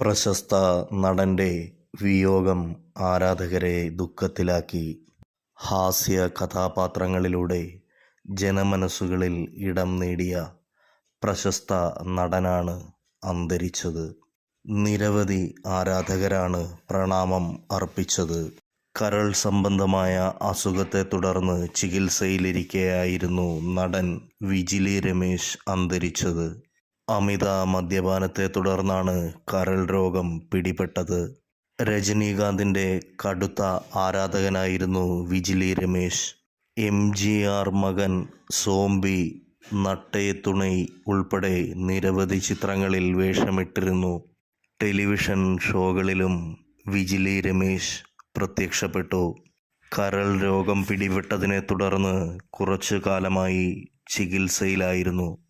പ്രശസ്ത നടന്റെ വിയോഗം ആരാധകരെ ദുഃഖത്തിലാക്കി. ഹാസ്യ കഥാപാത്രങ്ങളിലൂടെ ജനമനസ്സുകളിൽ ഇടം നേടിയ പ്രശസ്ത നടനാണ് അന്തരിച്ചത്. നിരവധി ആരാധകരാണ് പ്രണാമം അർപ്പിച്ചത്. കരൾ സംബന്ധമായ അസുഖത്തെ തുടർന്ന് ചികിത്സയിലിരിക്കെയായിരുന്നു നടൻ വിജിലി രമേശ് അന്തരിച്ചത്. അമിത മദ്യപാനത്തെ തുടർന്നാണ് കരൾ രോഗം പിടിപെട്ടത്. രജനീകാന്തിന്റെ കടുത്ത ആരാധകനായിരുന്നു Vijili Ramesh. M G R മകൻ സോംബി നട്ടേ തുണൈ ഉൾപ്പെടെ നിരവധി ചിത്രങ്ങളിൽ വേഷമിട്ടിരുന്നു. ടെലിവിഷൻ ഷോകളിലും വിജിലി രമേശ് പ്രത്യക്ഷപ്പെട്ടു. കരൾ രോഗം പിടിപെട്ടതിനെ തുടർന്ന് കുറച്ചു കാലമായി ചികിത്സയിലായിരുന്നു.